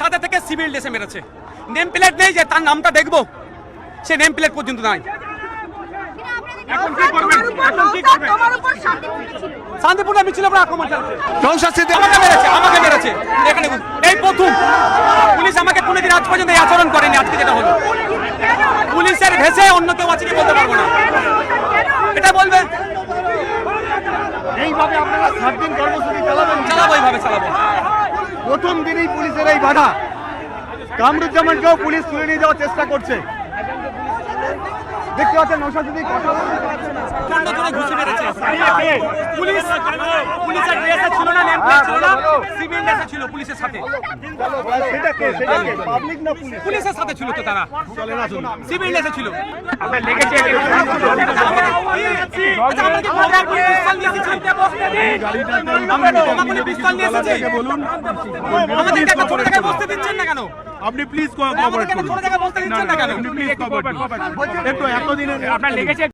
সাথে থেকে সিভিল ড্রেসে মেরেছে। নেম প্লেট নেই যে তার নামটা দেখব। সে নেম প্লেট পর্যন্ত নাই। এখন কি করবেন? এখন কি করবেন? তোমার উপর শান্তিপূর্ণ মিছিল আমরা আক্রমণ চালাচ্ছে আমাকে মেরেছে আমাকে মেরেছে। এখানে এই প্রথম। পুলিশ আমাকে কোনোদিন আজ পর্যন্ত এই আচরণ করেনি আজকে যেটা হলো। পুলিশের ভেসে অন্য কেউ আছে কি বলতে পারব না। এটা বলবে এইভাবে আপনারা সাত দিন কর্মসূচি চালাবেন? চালাবো এইভাবে চালাবো। প্রথম দিনেই পুলিশের এই বাধা কামরুজ্জামানকেও পুলিশ তুলে নিয়ে যাওয়ার চেষ্টা করছে দেখতে পাচ্ছেন নৌশাদ সিদ্দিকী কথা বলতে পারছে না। প্রচণ্ড জোরে ঘুষি মেরেছে পুলিশ পুলিশের সাথে ছিল তো তারা সিভিল ছিল আপনি প্লিজ করুন আপনি প্লিজ একটু এতদিনের আপনার লেগেছে